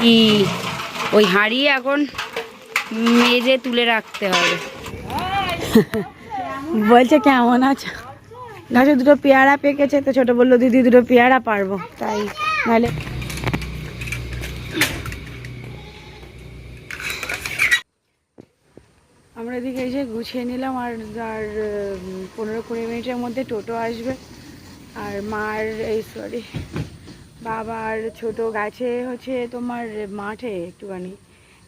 কি? ওই হাঁড়ি এখন মেজে তুলে রাখতে হবে। বলছে কেমন আছো? গাছে দুটো পেয়ারা পেকেছে, তো ছোট বলল, দিদি, দুটো পেয়ারা পারব। তাই নাহলে আমরা এদিকে এসে গুছিয়ে নিলাম, আর আর পনেরো কুড়ি মিনিটের মধ্যে টোটো আসবে। আর মার, এই সরি বাবার ছোট গাছে হচ্ছে তোমার মাঠে একটুখানি।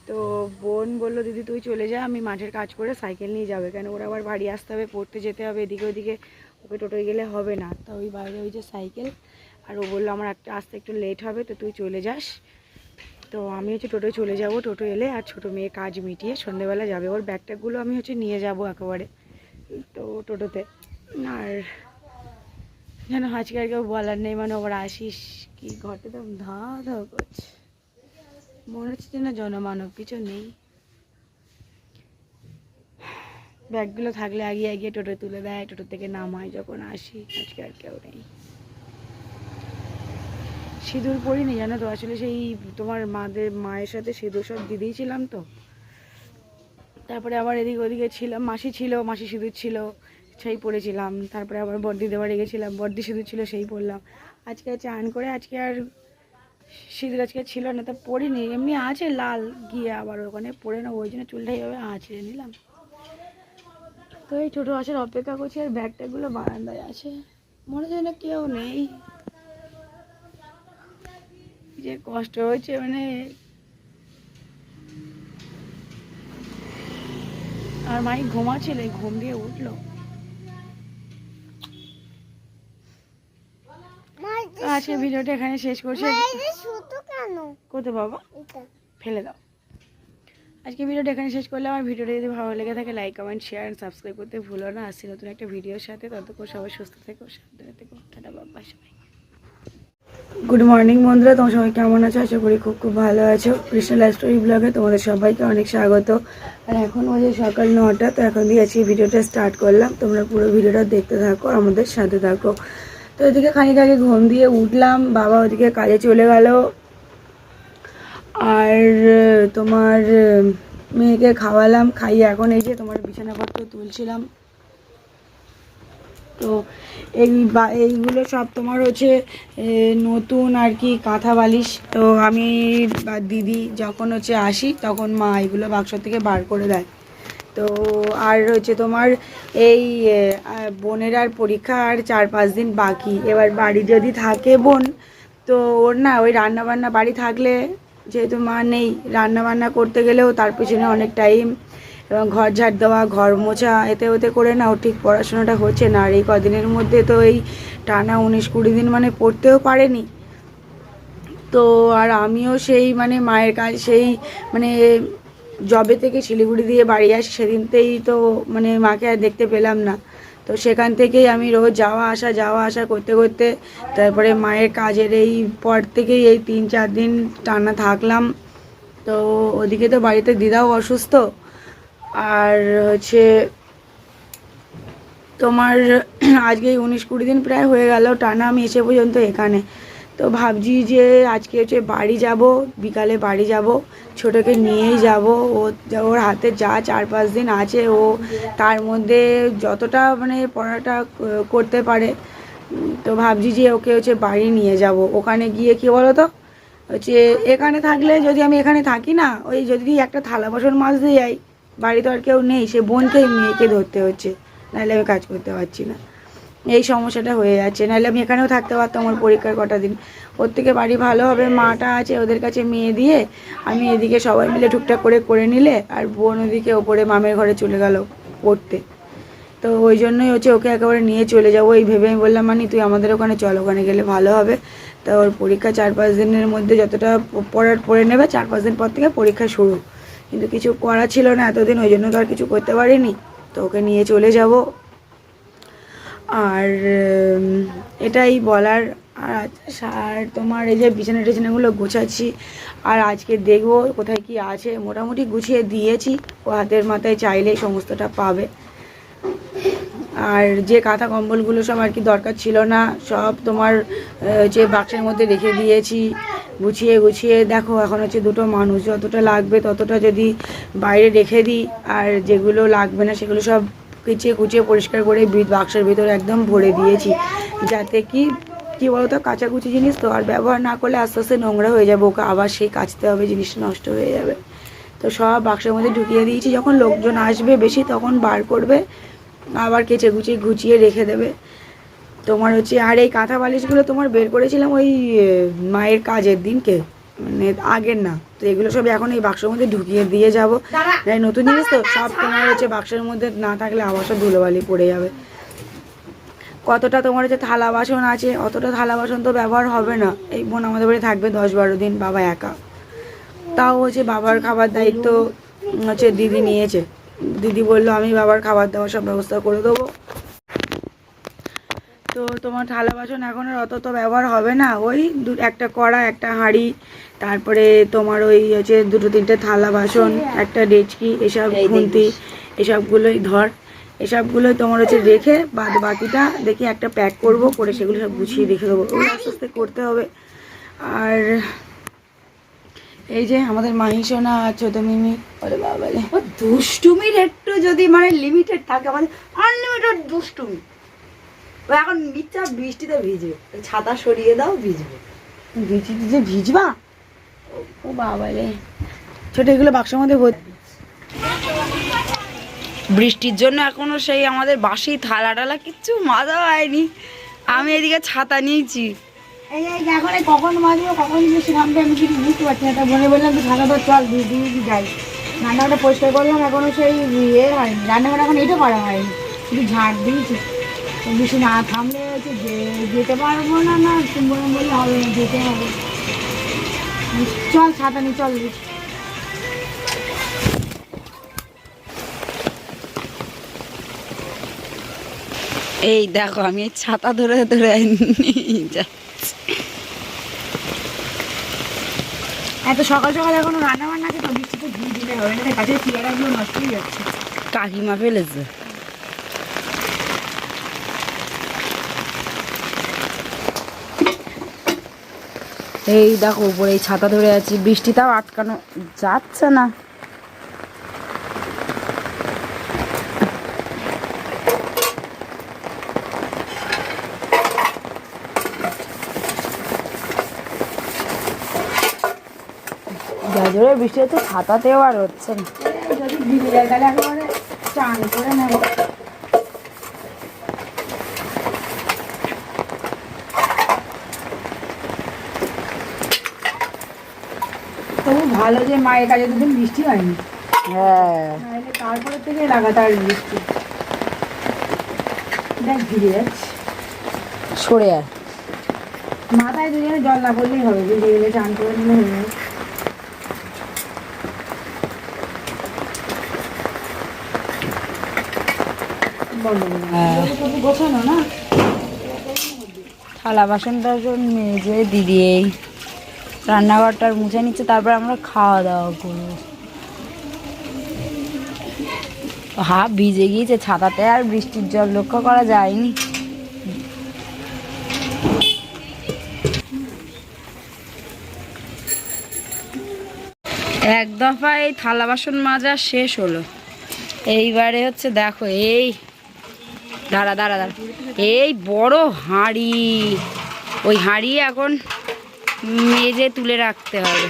তো বোন বলল, দিদি, তুই চলে যা, আমি মাঠের কাজ করে সাইকেল নিয়ে যাবে। কেন, ওরা আবার বাড়ি আসতে হবে, পড়তে যেতে হবে, এদিকে ওদিকে ওকে টোটোয় গেলে হবে না। তো ওই বাইরে ওই যে সাইকেল, আর ও বলল, আমার একটা, আসতে একটু লেট হবে, তো তুই চলে যাস। তো আমি হচ্ছে টোটোয় চলে যাব, টোটো এলে আর ছোটো মেয়ে কাজ মিটিয়ে সন্ধেবেলা যাবে। ওর ব্যাগট্যাগুলো আমি হচ্ছে নিয়ে যাব একেবারে, তো টোটোতে। আর যেন আজকে আর কেউ বলার নেই মানে ওরা আসিস কি ঘটে তো ধা ধা করছে। মনে হচ্ছে না জনমানব, কিছু নেই। ব্যাগগুলো থাকলে আগিয়ে আগিয়ে টোটো তুলে দেয়, টোটো থেকে নামায় যখন আসি আজকে আর কেউ নেই। সিঁদুর পরিনি, জানো তো? আসলে সেই তোমার মাদের, মায়ের সাথে সিঁদুর সব দিয়ে দিয়েছিলাম তো। তারপরে আবার এদিক ওদিকে ছিলাম মাসি ছিল, মাসি সিঁদুর ছিল সেই পরেছিলাম তারপরে আবার বর্দি দেওয়ার গেছিলাম বর্দি সিঁদুর ছিল সেই পরলাম আজকে চান করে আজকে আর সিঁদুর আজকে ছিল না, তা পরিনি এমনি আছে লাল, গিয়ে আবার ওখানে পরে না ওই জন্য চুলটা এইভাবে আঁচড়ে নিলাম। তো এই ছোটো আসার অপেক্ষা করছি, আর ব্যাগ ট্যাগগুলো বারান্দায় আছে। মনে হয় না কেউ নেই। যে কষ্ট হয়েছে মানে। আর মাই ঘুমাচ্ছিল ঘুম দিয়ে উঠল। আজকে ভিডিওটা এখানে শেষ করছি। কোথায় বাবা? ফেলে দাও। আজকে ভিডিওটা এখানে শেষ করলে আমার ভিডিওটা যদি ভালো লেগে থাকে like comment share and subscribe করতে ভুলো না। আসছি নতুন একটা ভিডিওর সাথে। ততক্ষণ সবাই সুস্থ থেকো সাবধানে থেকো। টাটা বাবা সবাই। গুড মর্নিং বন্ধুরা। তোমার সবাই কেমন আছো? আশা করি খুব খুব ভালো আছো। কৃষ্ণ লাইফ স্টোরি ব্লগে তোমাদের সবাইকে অনেক স্বাগত। আর এখন বাজে সকাল নটা তো এখন দিয়ে আজকে ভিডিওটা স্টার্ট করলাম। তোমরা পুরো ভিডিওটা দেখতে থাকো আমাদের সাথে থাকো। তো এদিকে খানিক আগে ঘুম দিয়ে উঠলাম, বাবা ওদিকে কাজে চলে গেল। আর, তোমার, মেয়েকে খাওয়ালাম খাইয়ে এখন, এই যে তোমার বিছানাপত্র তুলছিলাম। তো এই এইগুলো সব তোমার হচ্ছে নতুন আর কি কাঁথা বালিশ। তো আমি বা দিদি যখন হচ্ছে আসি, তখন মা এগুলো বাক্স থেকে বার করে দেয়। তো আর হচ্ছে তোমার এই বোনের আর পরীক্ষা আর চার পাঁচ দিন বাকি। এবার বাড়ি যদি থাকে বোন, তো ওর না ওই রান্নাবান্না বাড়ি থাকলে যেহেতু মা নেই, রান্নাবান্না করতে গেলেও তার পিছনে অনেক টাইম এবং ঘর ঝাড় দেওয়া, ঘর মোছা, এতে ওতে করে না ও ঠিক পড়াশোনাটা হচ্ছে না। আর এই কদিনের মধ্যে তো এই টানা উনিশ কুড়ি দিন মানে পড়তেও পারেনি। তো আর আমিও সেই মানে মায়ের কাজ, সেই মানে জবে থেকে শিলিগুড়ি দিয়ে বাড়ি আসি, সেদিনতেই তো মানে মাকে আর দেখতে পেলাম না। তো সেখান থেকেই আমি রোজ যাওয়া আসা যাওয়া আসা করতে করতে তারপরে মায়ের কাজের এই পর থেকেই এই তিন চার দিন টানা থাকলাম। তো ওদিকে তো বাড়িতে দিদাও অসুস্থ। আর হচ্ছে তোমার আজকে উনিশ কুড়ি দিন প্রায় হয়ে গেল, টানা আমি এসে পর্যন্ত এখানে। তো ভাবছি যে আজকে হচ্ছে বাড়ি যাব, বিকালে বাড়ি যাব, ছোটোকে নিয়েই যাব। ও ওর হাতে যা চার পাঁচ দিন আছে, ও তার মধ্যে যতটা মানে পড়াটা করতে পারে, তো ভাবছি যে ওকে হচ্ছে বাড়ি নিয়ে যাব। ওখানে গিয়ে কি বলো তো হচ্ছে এখানে থাকলে যদি আমি এখানে থাকি না, ওই যদি একটা থালা বাসন মাজতে যাই বাড়ি তো আর কেউ নেই, সে বোনকেই মেয়েকে ধরতে হচ্ছে। নাহলে আমি কাজ করতে পারছি না। এই সমস্যাটা হয়ে যাচ্ছে। নাহলে আমি এখানেও থাকতে পারতাম আমার পরীক্ষার কটা দিন। ওর থেকে বাড়ি ভালো হবে, মাটা আছে ওদের কাছে মেয়ে দিয়ে আমি এদিকে সবাই মিলে টুকটাক করে করে নিলে আর বোন ওদিকে ওপরে মামের ঘরে চলে গেল পড়তে। তো ওই জন্যই হচ্ছে ওকে একেবারে নিয়ে চলে যাব। এই ভেবে আমি বললাম মানে তুই আমাদের ওখানে চল, ওখানে গেলে ভালো হবে। তা ওর পরীক্ষা চার পাঁচ দিনের মধ্যে যতটা পড়ার, পড়ে নেবে, চার পাঁচ দিন পর থেকে পরীক্ষা শুরু। কিন্তু কিছু করা ছিল না এতদিন, ওই জন্য তো আর কিছু করতে পারিনি। তো ওকে নিয়ে চলে যাব। আর এটাই বলার। আর আর তোমার এই যে বিছানা টিছানাগুলো গোছাচ্ছি, আর আজকে দেখব কোথায় কি আছে। মোটামুটি গুছিয়ে দিয়েছি, ও হাতের মাথায় চাইলেই সমস্তটা পাবে। আর যে কাঁথা কম্বলগুলো সব আর কি দরকার ছিল না, সব তোমার যে বাক্সের মধ্যে রেখে দিয়েছি। গুছিয়ে গুছিয়ে, দেখো এখন হচ্ছে দুটো মানুষ, যতটা লাগবে ততটা যদি বাইরে রেখে দিই, আর যেগুলো লাগবে না সেগুলো সব কুচিয়ে কুচিয়ে পরিষ্কার করে বাক্সের ভিতরে একদম ভরে দিয়েছি। যাতে কি কি বলতো, কাচাকুচি জিনিস তো, আর ব্যবহার না করলে আস্তে আস্তে নোংরা হয়ে যাবে, ওকে আবার সেই কাচতে হবে, জিনিসটা নষ্ট হয়ে যাবে। তো সব বাক্সের মধ্যে ঢুকিয়ে দিয়েছি, যখন লোকজন আসবে বেশি তখন বার করবে, আবার কেচে গুছিয়ে গুছিয়ে রেখে দেবে। তোমার হচ্ছে, আর এই কাঁথা বালিশগুলো তোমার বের করেছিলাম ওই মায়ের কাজের দিনকে। মানে আগের না। তো এগুলো সব এখন এই বাক্সের মধ্যে ঢুকিয়ে দিয়ে যাব। নতুন জিনিস তো সব তোমার হচ্ছে বাক্সের মধ্যে না থাকলে আবার সব ধুলোবালি পড়ে যাবে। কতটা তোমার হচ্ছে থালা বাসন আছে অতটা থালা বাসন তো ব্যবহার হবে না। এই বোন আমাদের বাড়ি থাকবে দশ বারো দিন বাবা একা। তাও হচ্ছে বাবার খাবার দায়িত্ব হচ্ছে দিদি নিয়েছে। দিদি বলল আমি বাবার খাবার দাবার সব ব্যবস্থা করে দেবো। তো তোমার থালা বাসন এখন আর অত তো ব্যবহার হবে না। ওই দু একটা কড়া একটা হাঁড়ি তারপরে তোমার ওই হচ্ছে দুটো তিনটে থালা বাসন একটা ডেচকি এসব খুন্তি এসবগুলোই ধর। এসবগুলোই তোমার হচ্ছে রেখে বাদ বাকিটা দেখি একটা প্যাক করব করে সেগুলো সব গুছিয়ে রেখে দেবো। ওগুলো আস্তে আস্তে করতে হবে। আর এই যে আমাদের মাহিসোনা আর ছোটো মিমি ওরে বাবালে ও দুষ্টুমির একটু যদি মানে লিমিটেড থাকে আমাদের আনলিমিটেড দুষ্টুমি। ও এখন ইচ্ছা বৃষ্টিতে ভিজবে। ওই ছাতা সরিয়ে দাও ভিজবে। ভিজি ভিজে ভিজবা? ও বাবালে ছোট এগুলো বাক্সের মধ্যে ভর্তি বৃষ্টির জন্য এখনও সেই আমাদের বাসি থালা টালা কিচ্ছু মাজা হয়নি। আমি এদিকে ছাতা নিয়েছি। এই এই কখন বাজবে কখন বৃষ্টি নামবে আমি কিছু বুঝতে পারছি না। তা বলে বললাম তুই ছাতা ধর চল দিয়ে দিয়ে দিয়ে যাই। রান্নাঘরটা পরিষ্কার করলাম এখনও সেই ইয়ে হয়নি। রান্নাঘর এখন এটা করা হয়নি। শুধু ঝাড় দিয়েছি। বৃষ্টি না থামলে হচ্ছে যেতে পারব না না তুমি বললে হবে না যেতে হবে। চল ছাতা নিয়ে চল। এই দেখো আমি ছাতা ধরে ধরে যাচ্ছি। এত সকাল সকাল এখনও রান্না বান্না আছে তো বৃষ্টিতে ধুয়ে দিলে হবে না কাছে চেয়ারাগুলো নষ্ট হয়ে যাচ্ছে। কাকিমা ফেলেছে। এই দেখো, উপরে এই ছাতা ধরে আছি। বৃষ্টিটাও আটকানো যাচ্ছে না। বৃষ্টি হচ্ছে ছাতাতেও আর হচ্ছে না। যদি একেবারে চান করে নেব। ভালো যে মায়ের কাছে দুদিন বৃষ্টি হয়নি। হ্যাঁ। তারপরে থেকে লাগাতার বৃষ্টি। দেখ ভিজে যাচ্ছে। সরে আর মাথায় দুজনে জল না পড়লেই হবে ভিজে গেলে চান করে নিলে হয়ে যাবে। হ্যাঁ। থালা বাসন টাসন মেজে দিদি এই রান্নাঘরটার মুছে নিচ্ছে, তারপর আমরা খাওয়া দাওয়া করব। হাফ ভিজে গিয়েছে ছাতাতে, আর বৃষ্টির জল লক্ষ্য করা যায়নি। এক দফা এই থালা বাসন মাজা শেষ হলো। এইবারে হচ্ছে দেখো, এই, দাঁড়া দাঁড়া দাঁড়া। এই বড় হাঁড়ি, ওই হাঁড়ি এখন মেজে তুলে রাখতে হবে।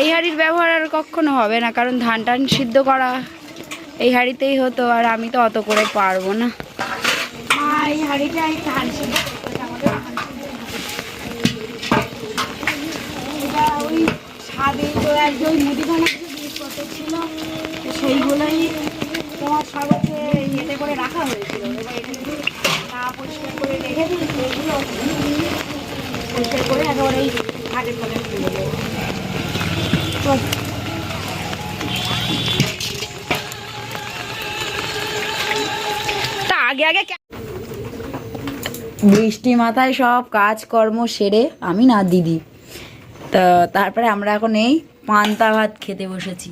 এই হাঁড়ির ব্যবহার আর কখনো হবে না কারণ ধান টান সিদ্ধ করা এই হাঁড়িতেই হতো আর আমি তো অত করে পারব না। মা এই হাঁড়িটা এই ধান সিদ্ধ করতে আমাদের ধান সিদ্ধ হবে। এটা ওই ছাদে তো একদম ওই মুদিখানা কিছু জিনিসপত্র ছিল তো সেইগুলোই তোমার সব হচ্ছে ইয়েতে করে রাখা হয়েছিল এবার এটা যদি না পরিষ্কার করে রেখে দিই সেইগুলো পরিষ্কার করে একেবারে আগে বৃষ্টি মাথায় সব কাজকর্ম সেরে আমি না দিদি। তা তারপরে আমরা এখন এই পান্তা ভাত খেতে বসেছি।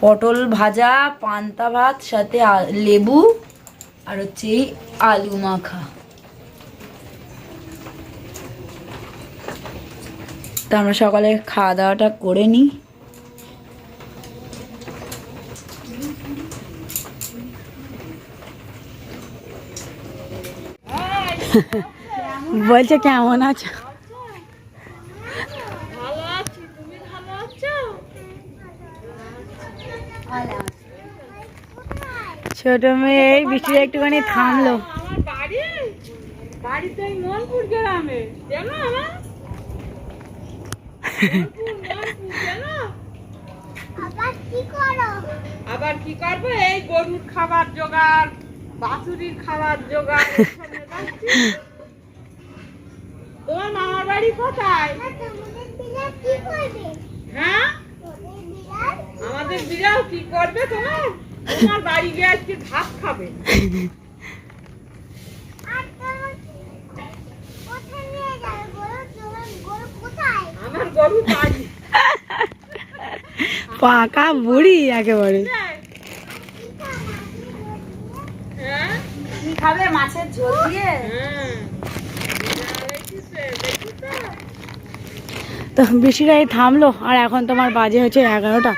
পটল ভাজা, পান্তা ভাত, সাথে লেবু, আর হচ্ছে এই আলু মাখা। তো আমরা সকালে খাওয়া দাওয়াটা করে নিই। বলছে, কেমন আছো? ছোট মেয়ে এই বৃষ্টিটা একটুখানি থামলো। বাড়ি, বাড়িতে মনপুর গ্রামে আমার? তোমার মামার বাড়ি কোথায়? হ্যাঁ? আমাদের বিড়াল কি করবে তোমার? তোমার বাড়ি গিয়ে আজকে ভাত খাবে আমার গরু বাড়ি পাকা বুড়ি একেবারে। খাবে মাছের ঝোল দিয়ে? তো বৃষ্টিটাই থামলো আর এখন তোমার বাজে হচ্ছে এগারোটা।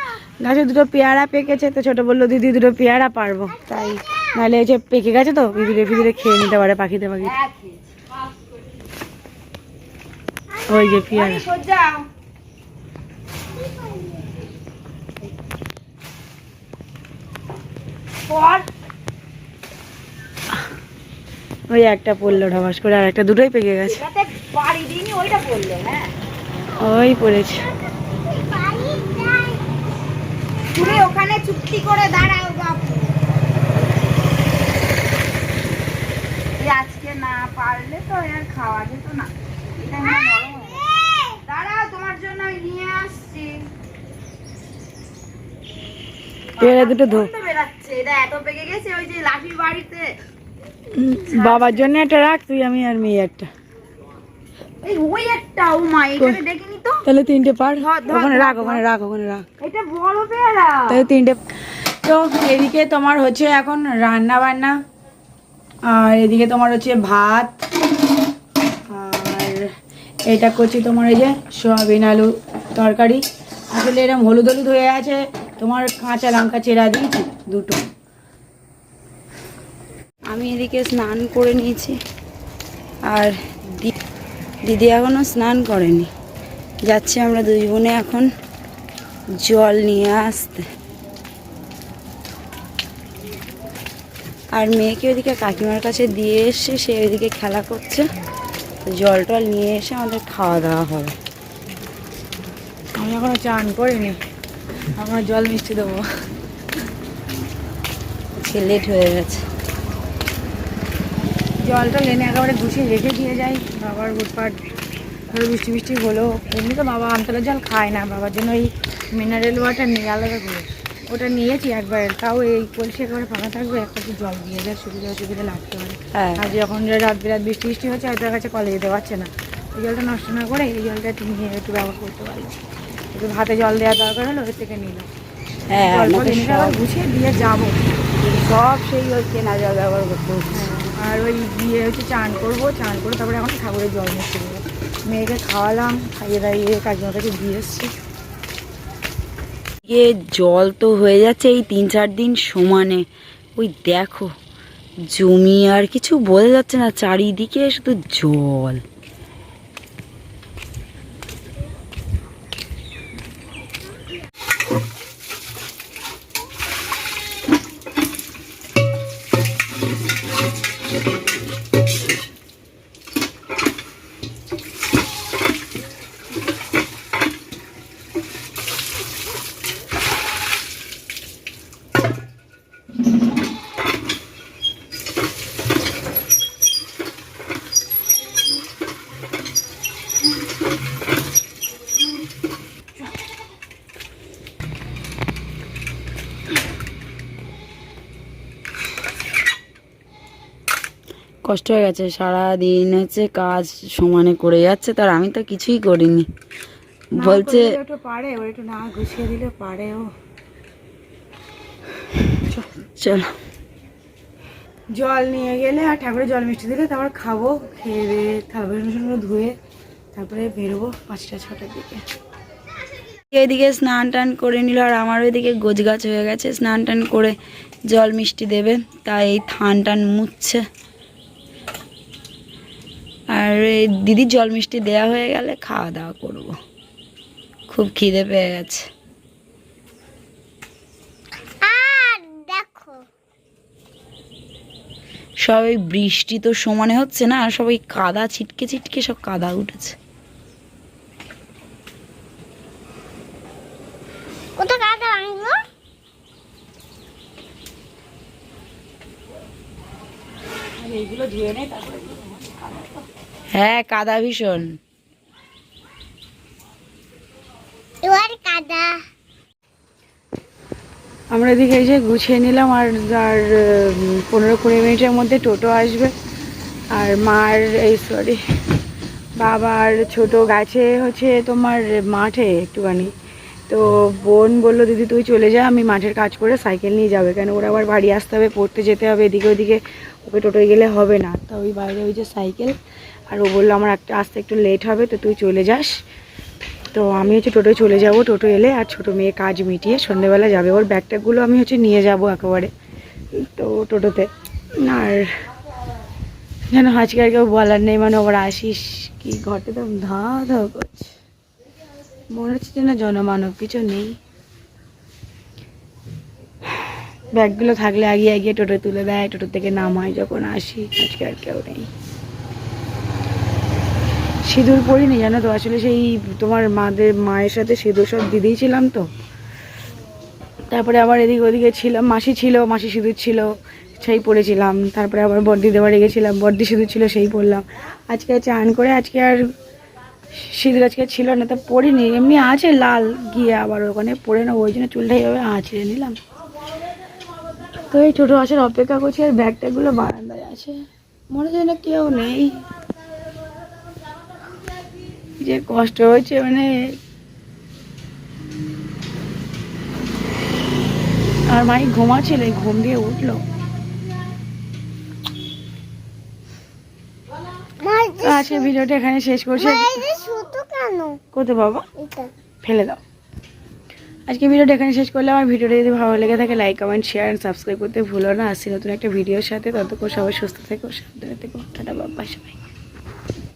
গাছে দুটো পেয়ারা পেকেছে তো ছোট বলল দিদি দুটো পেয়ারা পারব। তাই নাহলে হচ্ছে পেকে গেছে তো বিদুরে ফিদুরে খেয়ে নিতে পারে পাখিতে পাখি। ওই যে পেয়ারা। ওই একটা পড়ল ঢবাস করে আর একটা দুটোই পেকে গেছে। হ্যাঁ। ওই পড়েছে। তুমি ওখানে চুক্তি করে দাঁড়াও বাপু। আজকে না পারলে তো আর খাওয়া যেত না। এটা। দাঁড়াও তোমার জন্য নিয়ে আসছি। দুটো ধো তো এটা এত পেকে গেছে ওই যে লাঠির বাড়িতে। বাবার জন্য একটা রাখ তুই আমি আর মেয়ে একটা। এই ওই একটা ও মা এখানে দেখিনি তো। তাহলে তিনটে পার। ধর, ধর, ওখানে রাখ ওখানে রাখ ওখানে রাখ। এটা বড় পেয়ারা। তাহলে তিনটে তো এদিকে তোমার হচ্ছে এখন রান্না বান্না আর এদিকে তোমার হচ্ছে ভাত আর এটা করছি তোমার এই যে সোয়াবিন আলু তরকারি। আসলে এরকম হলুদ হলুদ হয়ে আছে তোমার কাঁচা লঙ্কা চেরা দিয়েছি, দুটো। আমি এদিকে স্নান করে নিয়েছি, আর দিদি এখনও স্নান করেনি। যাচ্ছি আমরা দুই বোনে এখন জল নিয়ে আসতে। আর মেয়েকে ওইদিকে কাকিমার কাছে দিয়ে এসে সে ওইদিকে খেলা করছে। জল টল নিয়ে এসে আমাদের খাওয়া দাওয়া হবে। আমি এখনও চান করিনি। আমার জল মিষ্টি দেবো। আজকে লেট হয়ে গেছে। জলটা এনে একেবারে গুছিয়ে রেখে দিয়ে যাই। বাবার গুটপাট ধরো বৃষ্টি বৃষ্টি হলো এমনি তো বাবা আমতলার জল খায় না। বাবার জন্য ওই মিনারেল ওয়াটার নিয়ে আলাদা করে ওটা নিয়েছি একবার। তাও এই কলসি একেবারে ফাঁকা থাকবে একটা একটু জল দিয়ে যায় সুবিধা অসুবিধা লাগতে পারে। আর যখন রাত বিরাত বৃষ্টি বৃষ্টি হচ্ছে হয়তো কাছে কলে যেতে পারছে না। এই জলটা নষ্ট না করে এই জলটা একটু নিয়ে একটু ব্যবহার করতে পারল। একটু ভাতে জল দেওয়ার দরকার হলো ওর থেকে নিল হ্যাঁ গুছিয়ে দিয়ে যাব। সব সেই ওই কেনা জল ব্যবহার করতে হ্যাঁ, আর ওই গিয়ে হচ্ছে চান করব চান করে তারপরে এখন ঠাকুরের জল দেবো মেয়েকে খাওয়ালাম খাইয়ে দাইয়ে কাকিমাটাকে দিয়ে এসছি। এ জল তো হয়ে যাচ্ছে এই তিন চার দিন সমানে। ওই দেখো জমি আর কিছু বোঝা যাচ্ছে না চারিদিকে শুধু জল। কষ্ট হয়ে গেছে সারা দিন হচ্ছে কাজ সমানে করে যাচ্ছে তার আমি তো কিছুই করিনি। বলছে পারে ও একটু না গুছিয়ে দিলে পারে ও। চলো জল নিয়ে গেলে আর ঠাকুরের জল মিষ্টি দিলে তারপর খাব খেয়ে দিয়ে থালা বাসন ধুয়ে তারপরে বেরোবো পাঁচটা ছটার দিকে। এদিকে স্নান টান করে নিল আর আমার ওইদিকে গোছ গাছ হয়ে গেছে স্নান টান করে জল মিষ্টি দেবে তাই এই থান টান মুছছে। আর এই দিদির জল মিষ্টি দেওয়া হয়ে গেলে খাওয়া দাওয়া করব। খুব খিদে পেয়ে গেছে। সব এই বৃষ্টি তো সমানে হচ্ছে না আর সব ওই কাদা ছিটকে ছিটকে সব কাদা উঠেছে। এইগুলো ধুয়ে নেই তারপরে হ্যাঁ কাদা ভীষণ। কাদা। আমরা এদিকে এসে গুছিয়ে নিলাম আর আর পনেরো কুড়ি মিনিটের মধ্যে টোটো আসবে। আর মার এই সরি বাবার ছোট গাছে হচ্ছে তোমার মাঠে একটুখানি। তো বোন বলল দিদি তুই চলে যা আমি মাঠের কাজ করে সাইকেল নিয়ে যাবে। কেন ওরা আবার বাড়ি আসতে হবে পড়তে যেতে হবে এদিকে ওদিকে। ওকে টোটোয় গেলে হবে না। তা ওই বাইরে ওই যে সাইকেল আর ও বলল, আমার একটা, আসতে একটু লেট হবে, তো তুই চলে যাস। তো আমি হচ্ছে টোটোয় চলে যাব, টোটো এলে, আর ছোটো মেয়ে কাজ মিটিয়ে সন্ধেবেলা যাবে। ওর ব্যাগটাগুলো আমি হচ্ছে নিয়ে যাব একেবারে, তো টোটোতে। আর যেন আজকে আর কেউ বলার নেই মানে ওরা আসিস কি ঘটে তো ধা ধা করছে। মনে হচ্ছে যেন জনমানব, কিছু নেই। ব্যাগগুলো থাকলে আগিয়ে আগিয়ে টোটো তুলে দেয় টোটো থেকে নামায় যখন আসি, আজকে আর কেউ নেই। সিঁদুর পরিনি, জানো তো? আসলে সেই তোমার মাদের, মায়ের সাথে সিঁদুর সব দিয়ে দিয়েছিলাম তো। তারপরে আবার এদিক ওদিকে ছিলাম মাসি ছিল, মাসি সিঁদুর ছিল, সেই পরেছিলাম তারপরে আবার বর্দিদের বাড়ি গেছিলাম বর্দি সিঁদুর ছিল, সেই পরলাম আজকে চান করে আজকে আর সিঁদুর আজকে ছিল না, তা পরিনি এমনি আছে লাল, গিয়ে আবার ওখানে পরে না ওই জন্য চুলটা এইভাবে আঁচড়ে নিলাম। তো এই টোটো আসার অপেক্ষা করছি, আর ব্যাগ ট্যাগগুলো বারান্দায় আছে। মনে হয় না কেউ নেই। যে কষ্ট হয়েছে মানে আর মাই ঘুমাচ্ছিল ঘুম দিয়ে উঠল। আজকে ভিডিওটা এখানে শেষ করছি। কোথায় বাবা? ফেলে দাও। আজকে ভিডিওটা এখানে শেষ করলে আমার ভিডিওটা যদি ভালো লেগে থাকে like comment share and subscribe করতে ভুলো না। আসছি নতুন একটা ভিডিওর সাথে। ততক্ষণ সবাই সুস্থ থেকো সাবধানে থেকো। টাটা বাবা সবাই।